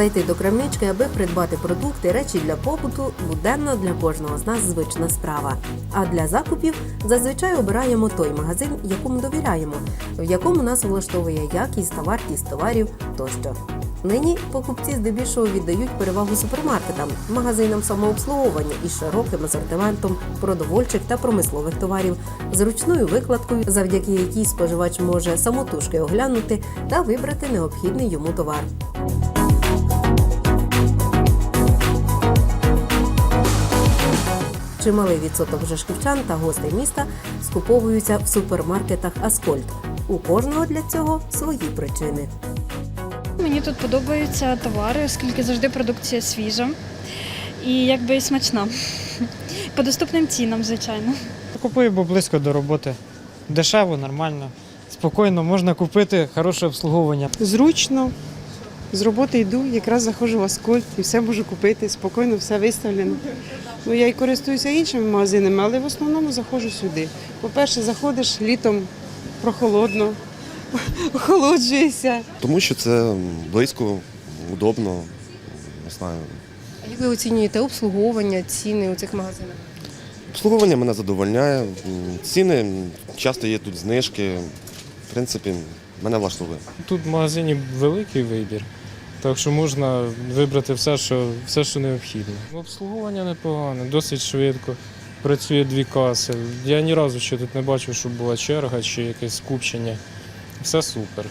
Зайти до крамнички, аби придбати продукти, речі для побуту буденна для кожного з нас звична справа. А для закупів зазвичай обираємо той магазин, якому довіряємо, в якому нас влаштовує якість та вартість товарів тощо. Нині покупці здебільшого віддають перевагу супермаркетам, магазинам самообслуговування із широким асортиментом продовольчих та промислових товарів, зручною викладкою, завдяки якій споживач може самотужки оглянути та вибрати необхідний йому товар. Чималий відсоток жашківчан та гостей міста скуповуються в супермаркетах Аскольд. У кожного для цього свої причини. Мені тут подобаються товари, оскільки завжди продукція свіжа і якби смачна. По доступним цінам, звичайно. Купую, бо близько до роботи. Дешево, нормально. Спокійно, можна купити хороше обслуговування. Зручно. З роботи йду, якраз заходжу в Аскольд і все можу купити, спокійно все виставлено. Ну, я і користуюся іншими магазинами, але в основному заходжу сюди. По-перше, заходиш літом прохолодно, охолоджуєшся. Тому що це близько, удобно, не знаю. А як ви оцінюєте обслуговування, ціни у цих магазинах? Обслуговування мене задовольняє. Ціни часто є тут знижки. В принципі, мене влаштовує. Тут в магазині великий вибір, так що можна вибрати все, що, все, що необхідно. Обслуговування непогане, досить швидко. Працює дві каси. Я ні разу ще тут не бачив, щоб була черга чи якесь скупчення. Все супер.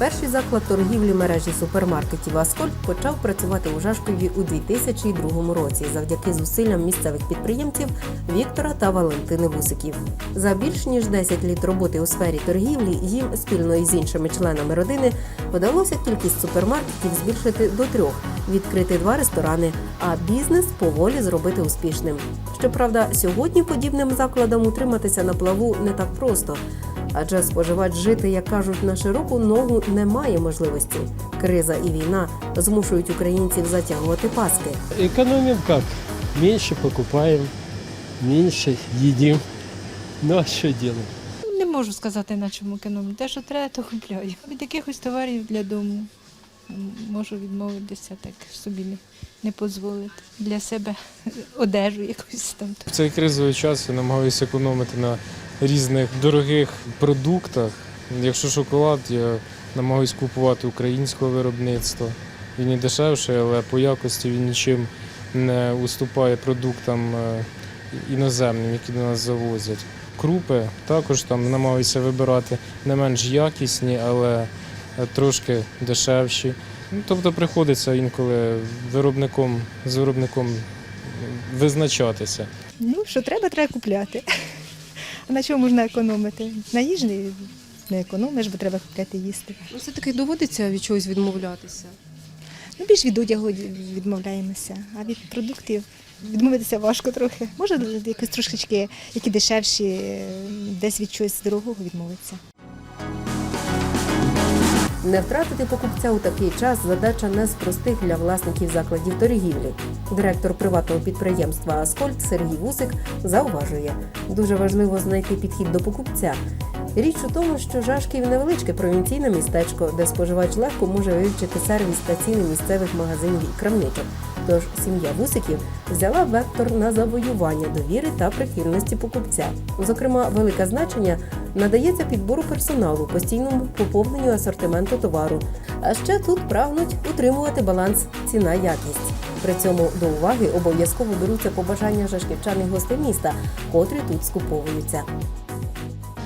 Перший заклад торгівлі мережі супермаркетів Аскольд почав працювати у Жашкові у 2002 році завдяки зусиллям місцевих підприємців Віктора та Валентини Вусиків. За більш ніж 10 літ роботи у сфері торгівлі їм спільно із іншими членами родини вдалося кількість супермаркетів збільшити до трьох, відкрити два ресторани, а бізнес поволі зробити успішним. Щоправда, сьогодні подібним закладам утриматися на плаву не так просто. Адже споживач жити, як кажуть, на широку ногу не має можливості. Криза і війна змушують українців затягувати паски. Экономим как? Меньше покупаем, меньше едим. Ну а що делать? Не можу сказати, на чому економлю. Те, що треба, то купляю. Від якихось товарів для дому можу відмовитися, так собі не, не дозволити. Для себе одежу якусь там. В цей кризовий час я намагаюся економити на різних дорогих продуктах. Якщо шоколад, я намагаюся купувати українського виробництва. Він і дешевший, але по якості він нічим не уступає продуктам е, іноземним, які до нас завозять. Крупи також там намагаюся вибирати не менш якісні, але е, трошки дешевші. Ну, тобто приходиться інколи виробником з виробником визначатися. Ну, що треба, треба купляти. На чому можна економити? На їжі не економиш, бо треба купляти їсти. Ну, все-таки доводиться від чогось відмовлятися. Ну, більш від одягу відмовляємося, а від продуктів відмовитися важко трохи. Може, якось трошечки, які дешевші, десь від чогось дорогого відмовитися. Не втратити покупця у такий час задача не з простих для власників закладів торгівлі. Директор приватного підприємства Аскольд Сергій Вусик зауважує, дуже важливо знайти підхід до покупця. Річ у тому, що Жашків невеличке провінційне містечко, де споживач легко може вивчити сервіс та ціни місцевих магазинів і крамничок. Тож сім'я Вусиків взяла вектор на завоювання довіри та прихильності покупця. Зокрема, велике значення надається підбору персоналу, постійному поповненню асортименту товару. А ще тут прагнуть утримувати баланс ціна-якість. При цьому до уваги обов'язково беруться побажання жашківчан і гостей міста, котрі тут скуповуються.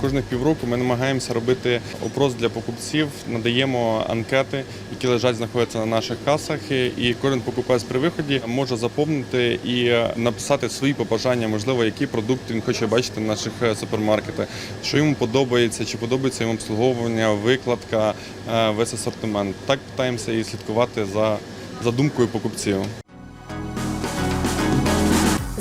Кожних півроку ми намагаємося робити опрос для покупців, надаємо анкети, які лежать, знаходяться на наших касах. І кожен покупець при виході може заповнити і написати свої побажання, можливо, які продукти він хоче бачити в наших е, супермаркетах, що йому подобається, чи подобається йому обслуговування, викладка, е, весь асортимент. Так питаємося і слідкувати за, за думкою покупців.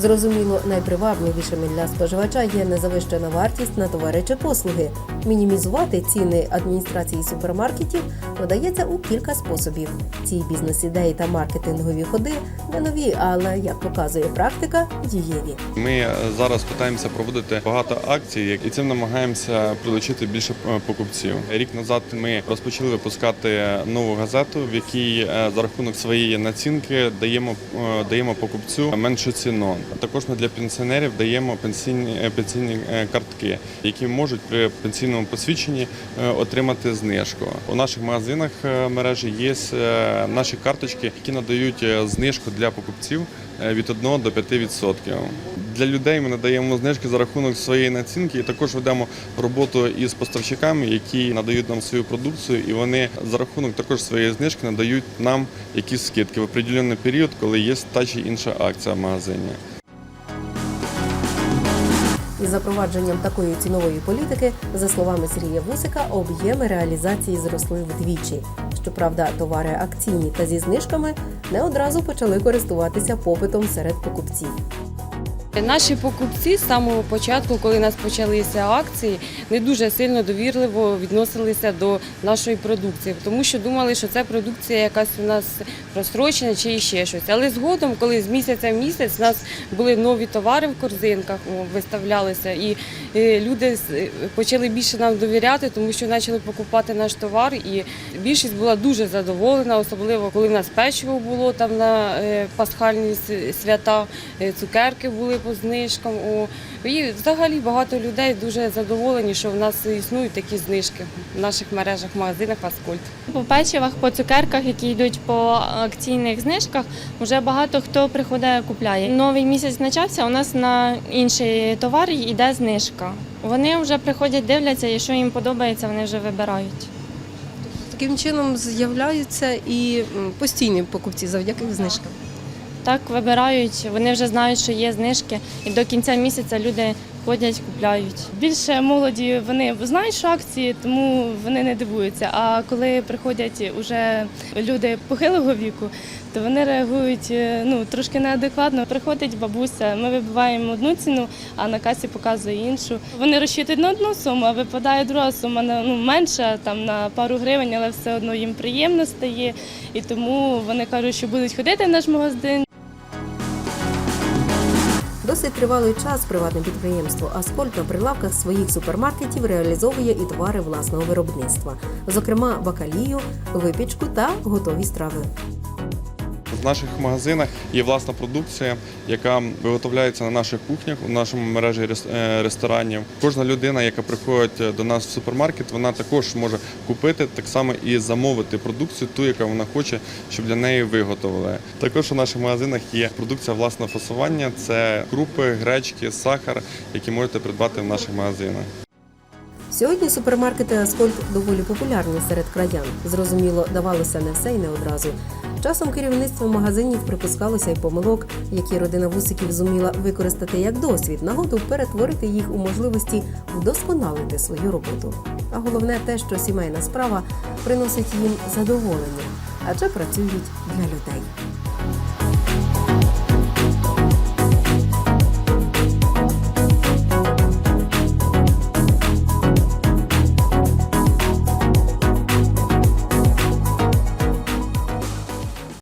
Зрозуміло, найпривабливішими для споживача є незавищена вартість на товари чи послуги. Мінімізувати ціни адміністрації супермаркетів вдається у кілька способів. Ці бізнес-ідеї та маркетингові ходи не нові, але як показує практика, дієві. Ми е, зараз намагаємося проводити багато акцій і цим намагаємося прилучити більше е, покупців. Рік назад ми розпочали випускати нову газету, в якій е, за рахунок своєї націнки даємо даємо покупцю меншу ціну. Також ми для пенсіонерів даємо пенсійні е, пенсійні е, картки, які можуть при пенсійному посвідченні е, отримати знижку. У наших магазинах мережі є наші карточки, які надають знижку для покупців від 1 до 5%. Для людей ми надаємо знижки за рахунок своєї націнки і також ведемо роботу із поставщиками, які надають нам свою продукцію, і вони за рахунок також своєї знижки надають нам якісь скидки в определений період, коли є та чи інша акція в магазині. Запровадженням такої цінової політики, за словами Сергія Вусика, об'єми реалізації зросли вдвічі. Щоправда, товари акційні та зі знижками не одразу почали користуватися попитом серед покупців. Наші покупці з самого початку, коли у нас почалися акції, не дуже сильно довірливо відносилися до нашої продукції, тому що думали, що це продукція якась у нас розстрочена чи ще щось. Але згодом, коли з місяця в місяць у нас були нові товари в корзинках, виставлялися, і люди е, почали більше нам довіряти, тому що почали покупати наш товар. І більшість була дуже задоволена, особливо коли в нас печиво було там на е, пасхальні свята, е, цукерки були по знижкам. І взагалі багато людей дуже задоволені, що в нас існують такі знижки в наших мережах, магазинах Аскольд. По печивах, по цукерках, які йдуть по акційних знижках, вже багато хто приходить купляє. Новий місяць почався, у нас на інший товар йде знижка. Вони вже приходять, дивляться, і що їм подобається, вони вже вибирають. Таким чином з'являються і постійні покупці завдяки знижкам. Так вибирають, вони вже знають, що є знижки, і до кінця місяця люди ходять, купляють. Більше молоді вони знають, що акції, тому вони не дивуються. А коли приходять уже люди похилого віку, то вони реагують е, ну трошки неадекватно. Приходить бабуся, ми вибиваємо одну ціну, а на касі показує іншу. Вони розчитують на одну суму, а випадає друга сума на ну менша, там на пару гривень, але все одно їм приємно стає. І тому вони кажуть, що будуть ходити в наш магазин. Досить тривалий час приватне підприємство Аскольд на прилавках своїх супермаркетів реалізовує і товари власного виробництва, зокрема бакалію, випічку та готові страви. В наших магазинах є власна продукція, яка виготовляється на наших кухнях, у нашому мережі е, ресторанів. Кожна людина, яка приходить до нас в супермаркет, вона також може купити так само і замовити продукцію, ту, яка вона хоче, щоб для неї виготовили. Також у наших магазинах є продукція власного фасування, це крупи, гречки, сахар, які можете придбати в наших магазинах. Сьогодні супермаркети Аскольд доволі популярні серед краян. Зрозуміло, давалося не все і не одразу. Часом керівництво магазинів припускалося й помилок, які родина вусиків зуміла використати як досвід, нагоду перетворити їх у можливості вдосконалити свою роботу. А головне те, що сімейна справа приносить їм задоволення, адже працюють для людей.